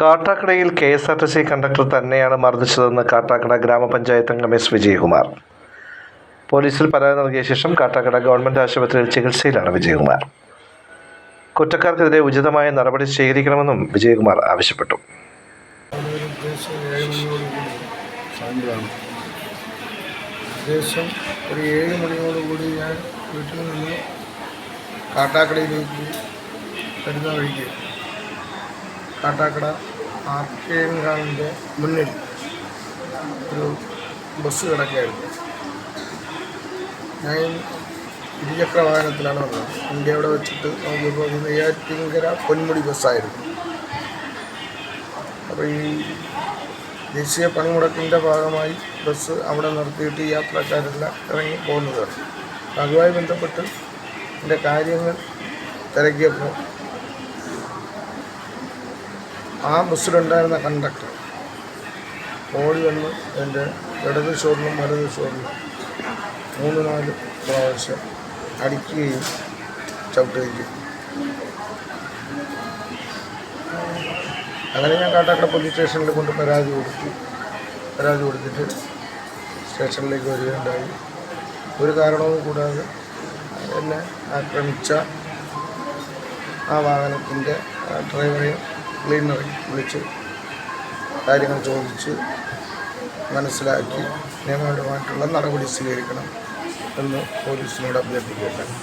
കാട്ടാക്കടയിൽ K S R T C conductor തന്നെയാണ് മർദ്ദിച്ചതെന്ന് കാട്ടാക്കട ഗ്രാമപഞ്ചായത്ത് അംഗം എസ് വിജയകുമാർ. പോലീസിൽ പരാതി നൽകിയ ശേഷം കാട്ടാക്കട ഗവൺമെന്റ് ആശുപത്രിയിൽ ചികിത്സയിലാണ് വിജയകുമാർ. കുറ്റക്കാർക്കെതിരെ ഉചിതമായ നടപടി സ്വീകരിക്കണമെന്നും വിജയകുമാർ ആവശ്യപ്പെട്ടു. ഉദ്ദേശം ഒരു ഏഴ് മണിയോടുകൂടി ഞാൻ വീട്ടിൽ നിന്ന് കാട്ടാക്കടയിലേക്ക് വരുന്ന വഴിക്ക് കാട്ടാക്കട ആർക്കേങ്കാവിന്റെ മുന്നിൽ ഒരു ബസ് കിടക്കുകയായിരുന്നു. ഞാൻ ഇരുചക്ര വാഹനത്തിലാണ് വന്നത്. എന്റെ അവിടെ വെച്ചിട്ട് നോക്കിയപ്പോൾ നെയ്യാറ്റിങ്കര പൊന്മുടി ബസ്സായിരുന്നു. അപ്പോൾ ഈ ദേശീയ പണിമുടക്കിന്റെ ഭാഗമായി ബസ് അവിടെ നിർത്തിയിട്ട് യാത്രക്കാരെല്ലാം ഇറങ്ങി പോകുന്നതാണ്. അതുമായി ബന്ധപ്പെട്ട് എന്റെ കാര്യങ്ങൾ തിരക്കിയപ്പോൾ ആ ബസ്സിലുണ്ടായിരുന്ന കണ്ടക്ടർ. ഓടി വന്ന് എന്റെ ഇടത് ഷോറിലും വലത് ഷോറിലും മൂന്ന് നാല് പ്രാവശ്യം അടിക്കുകയും ചവിട്ടുകയും അങ്ങനെ ഞാൻ കാട്ടാക്കട പോലീസ് സ്റ്റേഷനിൽ കൊണ്ട് പരാതി കൊടുത്തു. പരാതി കൊടുത്തിട്ട് സ്റ്റേഷനിലേക്ക് വരികയുണ്ടായി. ഒരു കാരണവും കൂടാതെ എന്നെ ആക്രമിച്ച ആ വാഹനത്തിന്റെ ഡ്രൈവറെയും ക്ലീനറെയും വിളിച്ച് കാര്യങ്ങൾ ചോദിച്ച് മനസ്സിലാക്കി നിയമപരമായിട്ടുള്ള നടപടി സ്വീകരിക്കണം എന്ന് പോലീസിനോട് അഭ്യർത്ഥിക്കുകയുണ്ടായി